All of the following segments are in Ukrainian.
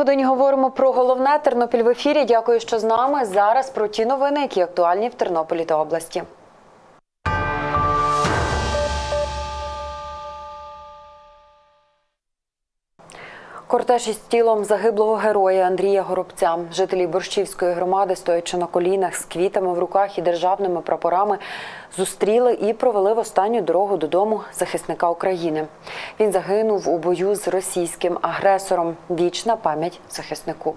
Годині говоримо про головне Тернопіль в ефірі. Дякую, що з нами. Зараз про ті новини, які актуальні в Тернополі та області. Кортеж із тілом загиблого героя Андрія Горобця. Жителі Борщівської громади, стоячи на колінах з квітами в руках і державними прапорами, зустріли і провели в останню дорогу додому захисника України. Він загинув у бою з російським агресором. Вічна пам'ять захиснику.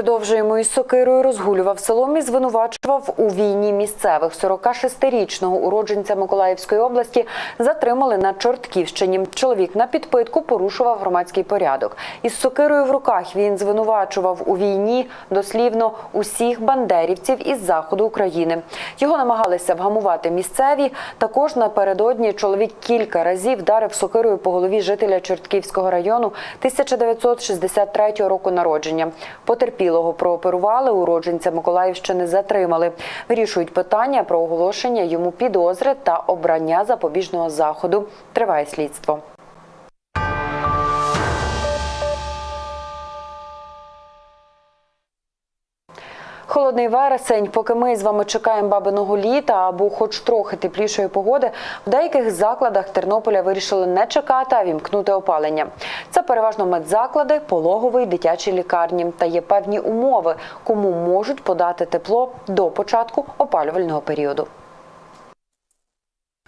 Продовжуємо із сокирою розгулював селом і звинувачував у війні місцевих 46-річного уродженця Миколаївської області затримали на Чортківщині. Чоловік на підпитку порушував громадський порядок. Із сокирою в руках він звинувачував у війні дослівно усіх бандерівців із заходу України. Його намагалися вгамувати місцеві. Також напередодні чоловік кілька разів вдарив сокирою по голові жителя Чортківського району 1963 року народження. Потерпілого прооперували, уродженця Миколаївщини затримали. Вирішують питання про оголошення йому підозри та обрання запобіжного заходу. Триває слідство. Холодний вересень, поки ми з вами чекаємо бабиного літа або хоч трохи теплішої погоди, в деяких закладах Тернополя вирішили не чекати, а вімкнути опалення. Це переважно медзаклади, пологовий, дитячі лікарні та є певні умови, кому можуть подати тепло до початку опалювального періоду.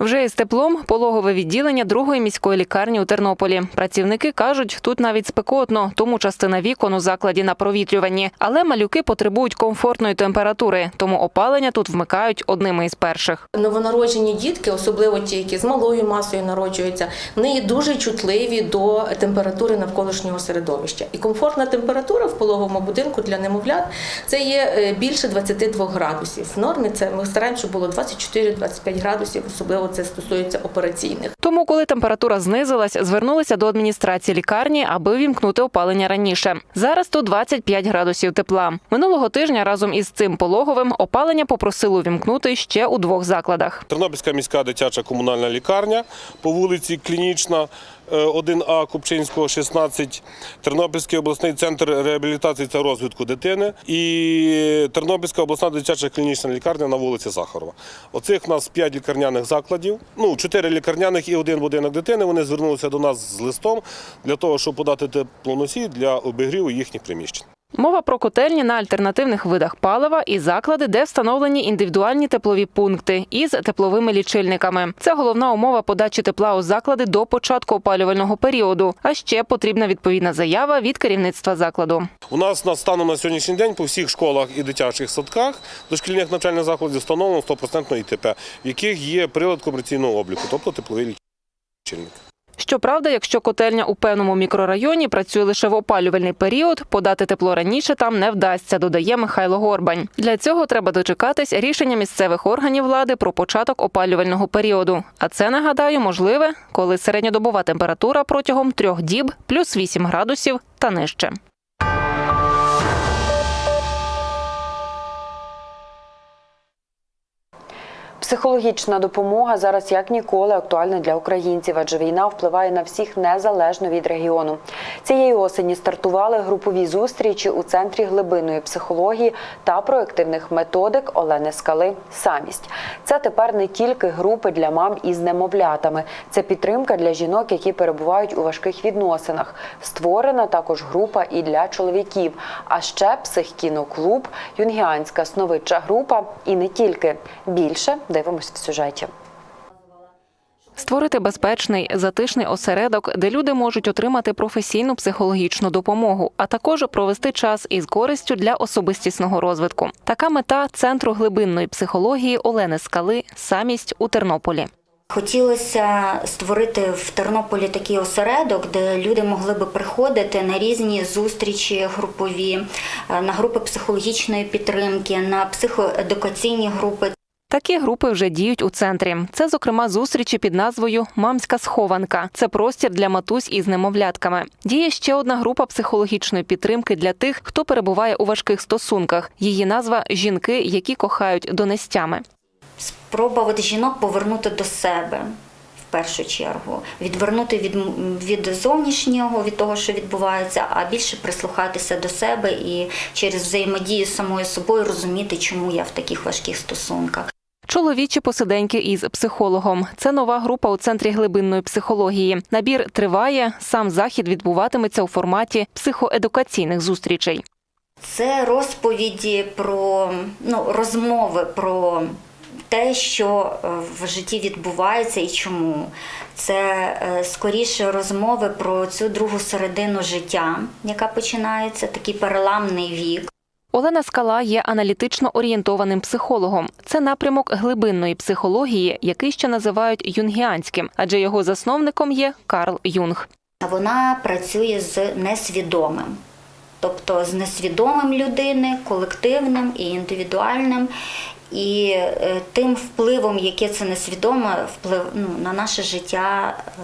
Вже із теплом пологове відділення другої міської лікарні у Тернополі. Працівники кажуть, тут навіть спекотно, тому частина вікон у закладі на провітрюванні. Але малюки потребують комфортної температури, тому опалення тут вмикають одними із перших. Новонароджені дітки, особливо ті, які з малою масою народжуються, вони дуже чутливі до температури навколишнього середовища. І комфортна температура в пологовому будинку для немовлят це є е, більше 22 градусів. В нормі це ми стараємося, щоб було 24-25 градусів, особливо це стосується операційних. Тому, коли температура знизилась, звернулися до адміністрації лікарні, аби вімкнути опалення раніше. Зараз тут 25 градусів тепла. Минулого тижня разом із цим пологовим опалення попросили вімкнути ще у двох закладах. Тернопільська міська дитяча комунальна лікарня по вулиці Клінічна. Е, 1А Купчинського, 16, Тернопільський обласний центр реабілітації та розвитку дитини і Тернопільська обласна дитяча клінічна лікарня на вулиці Сахарова. Оцих у нас 5 лікарняних закладів, ну 4 лікарняних і один будинок дитини. Вони звернулися до нас з листом для того, щоб подати теплоносій для обігріву їхніх приміщень. Мова про котельні на альтернативних видах палива і заклади, де встановлені індивідуальні теплові пункти із тепловими лічильниками. Це головна умова подачі тепла у заклади до початку опалювального періоду. А ще потрібна відповідна заява від керівництва закладу. У нас на станом на сьогоднішній день по всіх школах і дитячих садках дошкільних навчальних закладів встановлено 100% ІТП, в яких є прилад комерційного обліку, тобто тепловий лічильник. Щоправда, якщо котельня у певному мікрорайоні працює лише в опалювальний період, подати тепло раніше там не вдасться, додає Михайло Горбань. Для цього треба дочекатись рішення місцевих органів влади про початок опалювального періоду. А це нагадаю можливе, коли середньодобова температура протягом трьох діб плюс 8 градусів та нижче. Психологічна допомога зараз як ніколи актуальна для українців, адже війна впливає на всіх незалежно від регіону. Цієї осені стартували групові зустрічі у центрі глибинної психології та проективних методик Олени Скали. Самість це тепер не тільки групи для мам із немовлятами, це підтримка для жінок, які перебувають у важких відносинах. Створена також група і для чоловіків. А ще психкіноклуб, юнгіанська сновидча група і не тільки більше дивимось в сюжеті. Створити безпечний, затишний осередок, де люди можуть отримати професійну психологічну допомогу, а також провести час із користю для особистісного розвитку. Така мета центру глибинної психології Олени Скали самість у Тернополі. Хотілося створити в Тернополі такий осередок, де люди могли би приходити на різні зустрічі групові, е, на групи психологічної підтримки, на психоедукаційні групи. Такі групи вже діють у центрі. Це, зокрема, зустрічі під назвою Мамська схованка. Це простір для матусь із немовлятками. Діє ще одна група психологічної підтримки для тих, хто перебуває у важких стосунках. Її назва жінки, які кохають донестями. спроба от жінок повернути до себе. В першу чергу відвернути від, від зовнішнього, від того, що відбувається, а більше прислухатися до себе і через взаємодію з самою собою розуміти, чому я в таких важких стосунках. Чоловічі посиденьки із психологом. Це нова група у центрі глибинної психології. Набір триває. Сам захід відбуватиметься у форматі психоедукаційних зустрічей. Це розповіді про ну, розмови про те, що е, в житті відбувається і чому. Це е, скоріше розмови про цю другу середину життя, яка починається, такий переламний вік. Олена Скала є аналітично орієнтованим психологом. Це напрямок глибинної психології, який ще називають юнгіанським, адже його засновником є Карл Юнг. Вона працює з несвідомим, тобто з несвідомим людини, колективним і індивідуальним. І е, тим впливом, яке це несвідоме, вплив ну, на наше життя е,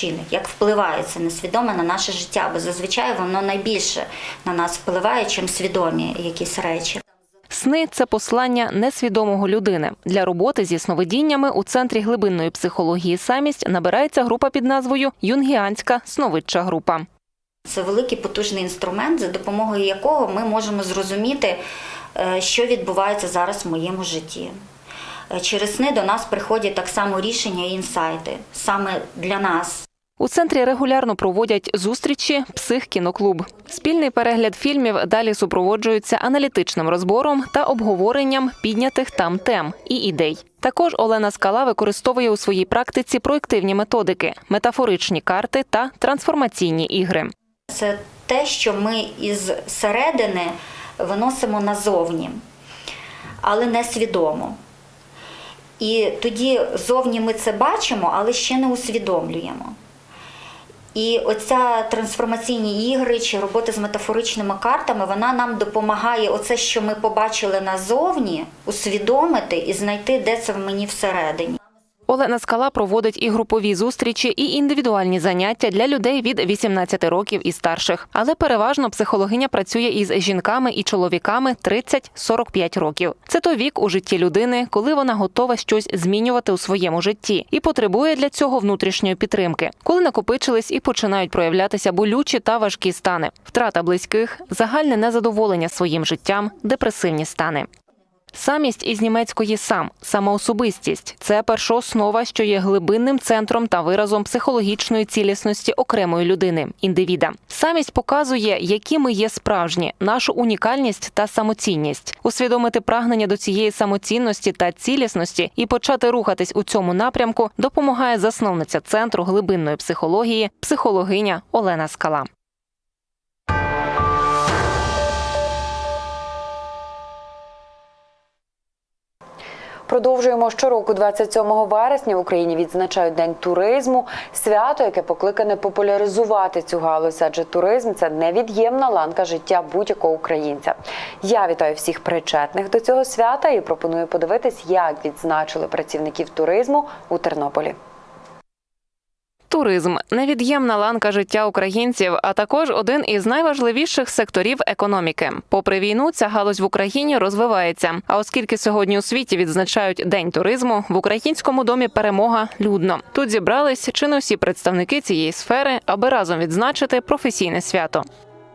чинить, як впливає це несвідоме на наше життя, бо зазвичай воно найбільше на нас впливає, чим свідомі якісь речі. Сни це послання несвідомого людини. Для роботи зі сновидіннями у центрі глибинної психології самість набирається група під назвою Юнгіанська сновидча група. Це великий потужний інструмент, за допомогою якого ми можемо зрозуміти, е, що відбувається зараз в моєму житті. Е, Через сни до нас приходять так само рішення і інсайти саме для нас. У центрі регулярно проводять зустрічі псих-кіноклуб. Спільний перегляд фільмів далі супроводжується аналітичним розбором та обговоренням піднятих там тем і ідей. Також Олена Скала використовує у своїй практиці проєктивні методики, метафоричні карти та трансформаційні ігри. Це те, що ми із середини виносимо назовні, але не свідомо. І тоді зовні ми це бачимо, але ще не усвідомлюємо. І оця трансформаційні ігри чи робота з метафоричними картами, вона нам допомагає оце, що ми побачили назовні, усвідомити і знайти, де це в мені всередині. Олена Скала проводить і групові зустрічі, і індивідуальні заняття для людей від 18 років і старших. Але переважно психологиня працює із жінками і чоловіками 30-45 років. Це той вік у житті людини, коли вона готова щось змінювати у своєму житті і потребує для цього внутрішньої підтримки, коли накопичились і починають проявлятися болючі та важкі стани, втрата близьких, загальне незадоволення своїм життям, депресивні стани. Самість із німецької сам самоособистість це першооснова, що є глибинним центром та виразом психологічної цілісності окремої людини, індивіда. Самість показує, які ми є справжні, нашу унікальність та самоцінність, усвідомити прагнення до цієї самоцінності та цілісності і почати рухатись у цьому напрямку допомагає засновниця центру глибинної психології, психологиня Олена Скала. Продовжуємо щороку, 27 вересня в Україні відзначають День туризму, свято, яке покликане популяризувати цю галузь, адже туризм це невід'ємна ланка життя будь-якого українця. Я вітаю всіх причетних до цього свята і пропоную подивитись, як відзначили працівників туризму у Тернополі. Туризм невід'ємна ланка життя українців, а також один із найважливіших секторів економіки. Попри війну, ця галузь в Україні розвивається. А оскільки сьогодні у світі відзначають день туризму, в українському домі перемога людно. Тут зібрались чи не всі представники цієї сфери, аби разом відзначити професійне свято.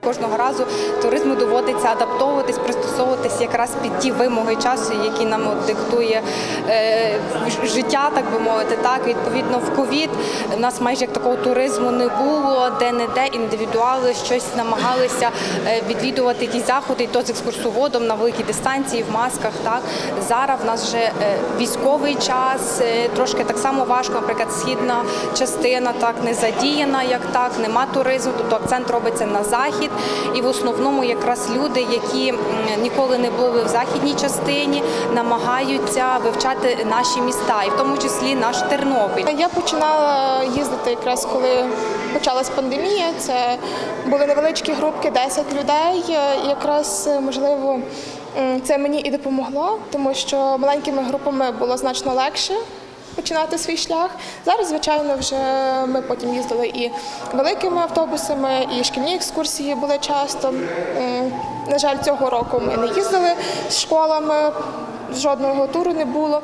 Кожного разу туризму доводиться адаптовуватись, пристосовуватись якраз під ті вимоги часу, які нам диктує е, життя, так би мовити. Так відповідно в ковід у нас майже як такого туризму не було, де не де індивідуали щось намагалися е, відвідувати якісь заходи, і то з екскурсоводом на великій дистанції в масках. Так зараз в нас вже е, військовий час, трошки так само важко. Наприклад, східна частина так не задіяна, як так, нема туризму, тобто акцент робиться на захід. І в основному якраз люди, які ніколи не були в західній частині, намагаються вивчати наші міста, і в тому числі наш Тернопіль. Я починала їздити якраз коли почалась пандемія. Це були невеличкі групки, 10 людей. І якраз можливо це мені і допомогло, тому що маленькими групами було значно легше. Починати свій шлях зараз, звичайно, вже ми потім їздили і великими автобусами, і шкільні екскурсії були часто. На жаль, цього року ми не їздили з школами жодного туру не було.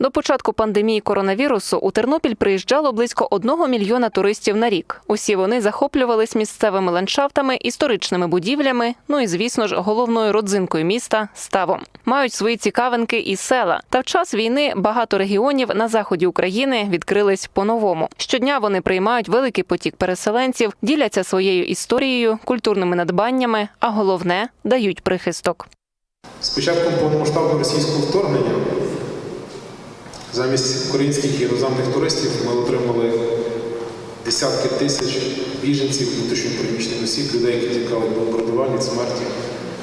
До початку пандемії коронавірусу у Тернопіль приїжджало близько одного мільйона туристів на рік. Усі вони захоплювались місцевими ландшафтами, історичними будівлями, ну і звісно ж головною родзинкою міста ставом. Мають свої цікавинки і села. Та в час війни багато регіонів на заході України відкрились по-новому. Щодня вони приймають великий потік переселенців, діляться своєю історією, культурними надбаннями, а головне дають прихисток. З початком повномасштабного російського вторгнення замість українських іноземних туристів ми отримали десятки тисяч біженців, внутрішньопереміщених осіб, людей, які тікали від бомбардувань, смерті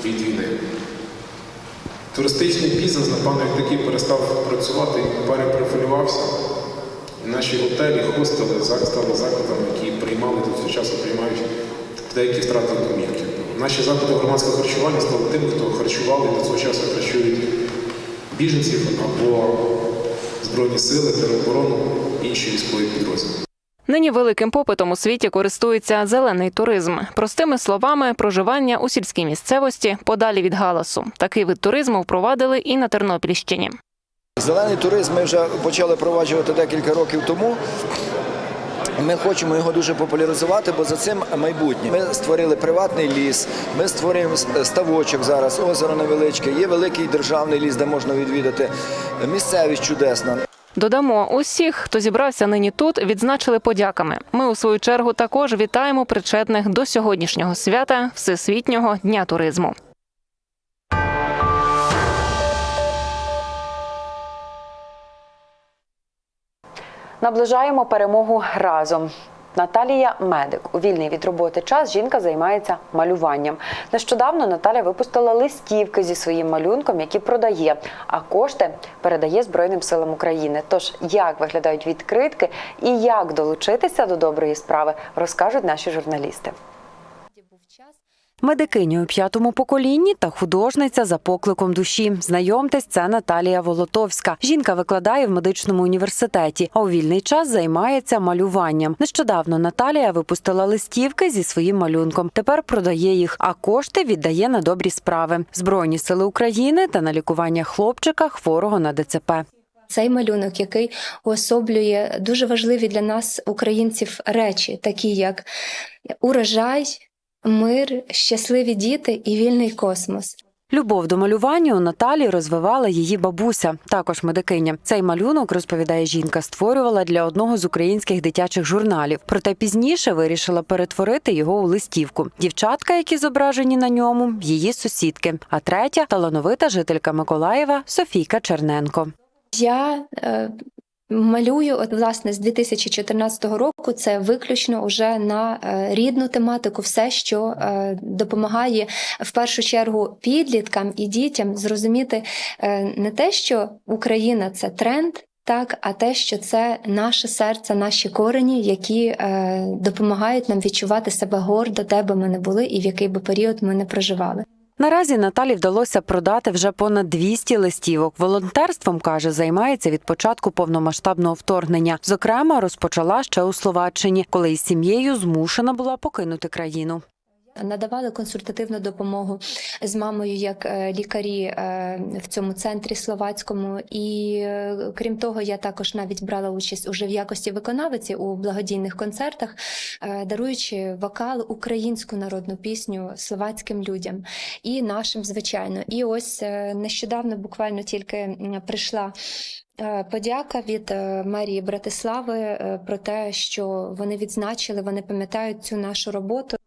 від війни. Туристичний бізнес, напевно, як такий перестав працювати і перепрофілювався. І наші готелі, хостели стали закладами, які приймали до цього часу приймають деякі втратили домівки. Наші заклади громадського харчування стали тим, хто харчували до цього часу харчують біженців або Збройні сили, тероборону, інші військові підрозділи. Нині великим попитом у світі користується зелений туризм. Простими словами, проживання у сільській місцевості подалі від галасу. Такий вид туризму впровадили і на Тернопільщині. Зелений туризм ми вже почали впроваджувати декілька років тому. Ми хочемо його дуже популяризувати, бо за цим майбутнє. Ми створили приватний ліс, ми створюємо ставочок зараз, озеро невеличке, є великий державний ліс, де можна відвідати. Місцевість чудесна. Додамо, усіх, хто зібрався нині тут, відзначили подяками. Ми у свою чергу також вітаємо причетних до сьогоднішнього свята Всесвітнього дня туризму. Наближаємо перемогу разом. Наталія медик. У вільний від роботи час жінка займається малюванням. Нещодавно Наталя випустила листівки зі своїм малюнком, які продає, а кошти передає Збройним силам України. Тож як виглядають відкритки і як долучитися до доброї справи, розкажуть наші журналісти. Медикиня у п'ятому поколінні та художниця за покликом душі. Знайомтесь, це Наталія Волотовська. Жінка викладає в медичному університеті, а у вільний час займається малюванням. Нещодавно Наталія випустила листівки зі своїм малюнком. Тепер продає їх, а кошти віддає на добрі справи. Збройні сили України та на лікування хлопчика хворого на ДЦП. Цей малюнок, який уособлює дуже важливі для нас, українців, речі, такі як урожай, мир, щасливі діти і вільний космос. Любов до малювання у Наталі розвивала її бабуся, також медикиня. Цей малюнок, розповідає жінка, створювала для одного з українських дитячих журналів. Проте пізніше вирішила перетворити його у листівку. Дівчатка, які зображені на ньому, її сусідки. А третя талановита жителька Миколаєва Софійка Черненко. Я е, малюю, от, власне, з 2014 року це виключно уже на е, рідну тематику, все, що е, допомагає в першу чергу підліткам і дітям зрозуміти е, не те, що Україна це тренд. Так, а те, що це наше серце, наші корені, які е, допомагають нам відчувати себе гордо, де би ми не були і в який би період ми не проживали. Наразі Наталі вдалося продати вже понад 200 листівок. Волонтерством каже, займається від початку повномасштабного вторгнення. Зокрема, розпочала ще у Словаччині, коли із сім'єю змушена була покинути країну. Надавали консультативну допомогу з мамою як е, лікарі е, в цьому центрі словацькому. І е, крім того, я також навіть брала участь уже в якості виконавиці у благодійних концертах, даруючи вокал українську народну пісню словацьким людям і нашим, звичайно. І ось нещодавно буквально тільки прийшла. Подяка від мерії Братислави про те, що вони відзначили, вони пам'ятають цю нашу роботу.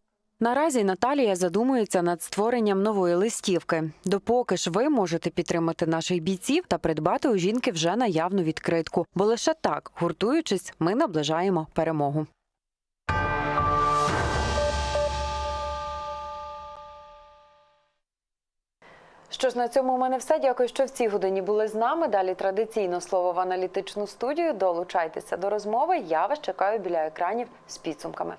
Наразі Наталія задумується над створенням нової листівки. Допоки ж ви можете підтримати наших бійців та придбати у жінки вже наявну відкритку, бо лише так, гуртуючись, ми наближаємо перемогу. Що ж на цьому у мене все. Дякую, що в цій годині були з нами. Далі традиційно слово в аналітичну студію. Долучайтеся до розмови. Я вас чекаю біля екранів з підсумками.